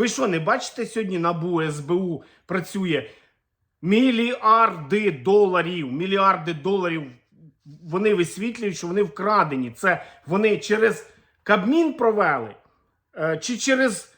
Ви що, не бачите сьогодні НАБУ, СБУ працює мільярди доларів, мільярди доларів вони висвітлюють, що вони вкрадені. Це вони через Кабмін провели е, чи через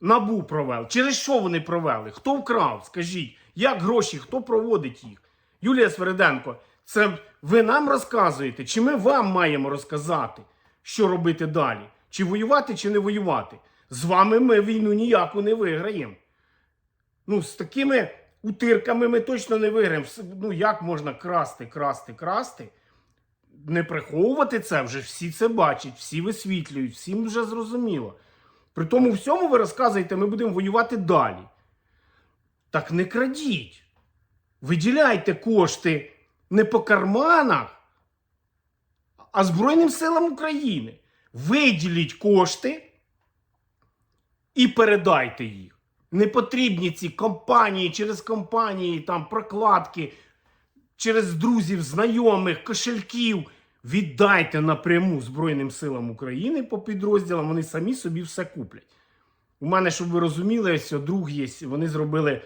НАБУ провели? Через що вони провели? Хто вкрав? Скажіть, як гроші, хто проводить їх? Юлія Свериденко, це ви нам розказуєте, чи ми вам маємо розказати, що робити далі? Чи воювати, чи не воювати? З вами ми війну ніяку не виграємо. Ну, з такими утирками ми точно не виграємо. Ну, як можна красти, красти, красти? Не приховувати це вже всі це бачать, всі висвітлюють, всім вже зрозуміло. При тому всьому ви розказуєте, ми будемо воювати далі. Так не крадіть. Виділяйте кошти не по карманах, а Збройним силам України. Виділіть кошти і передайте їх. Не потрібні ці компанії через компанії, там прокладки, через друзів, знайомих, кошельків. Віддайте напряму Збройним силам України по підрозділам, вони самі собі все куплять. У мене, щоб ви розуміли, ось друг є, вони зробили е,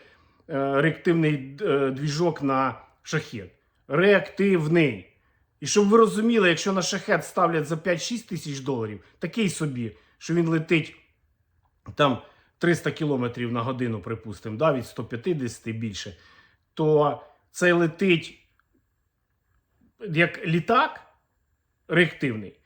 реактивний е, двіжок на шахет. Реактивний. І щоб ви розуміли, якщо на шахет ставлять за 5-6 тисяч доларів, такий собі, що він летить там 300 кілометрів на годину, припустимо, да, від 150 більше, то це летить як літак реактивний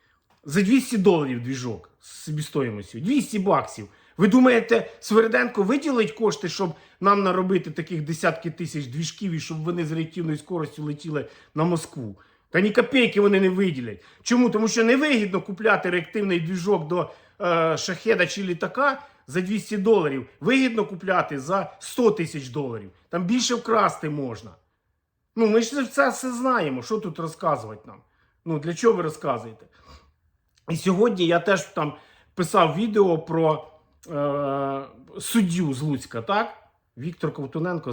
за 200 доларів двіжок з собівстоїмостю. 200 баксів. Ви думаєте, Свериденко виділить кошти, щоб нам наробити таких десятки тисяч двіжків і щоб вони з реактивною скоростю летіли на Москву? Та ні копійки вони не виділять. Чому? Тому що невигідно купляти реактивний двіжок до е, шахеда чи літака за 200 доларів. Вигідно купляти за 100 тисяч доларів. Там більше вкрасти можна. Ну, ми ж це все знаємо. Що тут розказувати нам? Ну, для чого ви розказуєте? І сьогодні я теж там писав відео про е, суддю з Луцька, так? Віктор Ковтуненко,